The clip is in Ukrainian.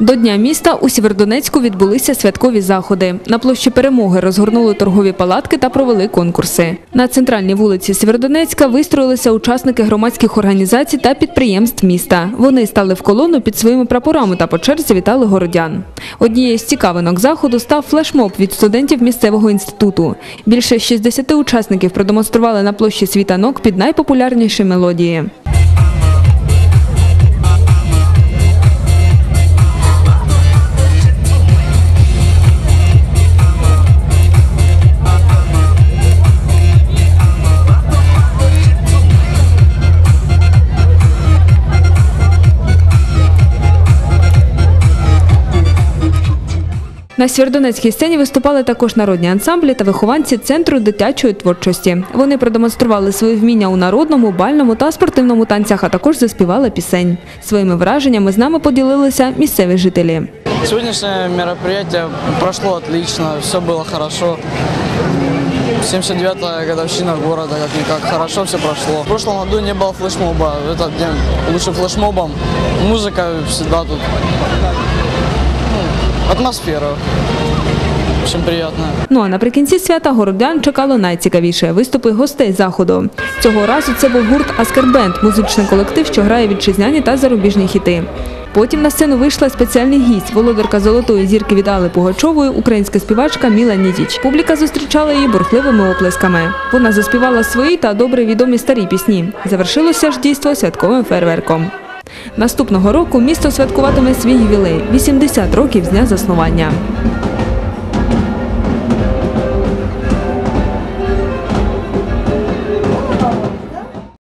До Дня міста у Сєвєродонецьку відбулися святкові заходи. На площі перемоги розгорнули торгові палатки та провели конкурси. На центральній вулиці Сєвєродонецька вистроїлися учасники громадських організацій та підприємств міста. Вони стали в колону під своїми прапорами та по черзі вітали городян. Однією з цікавинок заходу став флешмоб від студентів місцевого інституту. Більше 60 учасників продемонстрували на площі світанок під найпопулярніші мелодії. На Сєвєродонецькій сцені виступали також народні ансамблі та вихованці центру дитячої творчості. Вони продемонстрували свої вміння у народному, бальному та спортивному танцях, а також заспівали пісень. Своїми враженнями з нами поділилися місцеві жителі. Сегодняшнее мероприятие прошло отлично, все было хорошо. 79-я годовщина города, как-никак, хорошо все прошло. В прошлом году не было флешмоба, этот день лучше флешмобом. Музыка всегда тут. Атмосфера. В общем. Ну а наприкінці свята городян чекало найцікавіше виступи гостей заходу. Цього разу це був гурт Аскербенд, музичний колектив, що грає вітчизняні та зарубіжні хіти. Потім на сцену вийшла спеціальний гість, володарка золотої зірки від Алли Пугачової, українська співачка Міла Нідіч. Публіка зустрічала її бурхливими оплесками. Вона заспівала свої та добре відомі старі пісні. Завершилося ж дійство святковим фейерверком. Наступного року місто святкуватиме свій ювілей 80 років з дня заснування.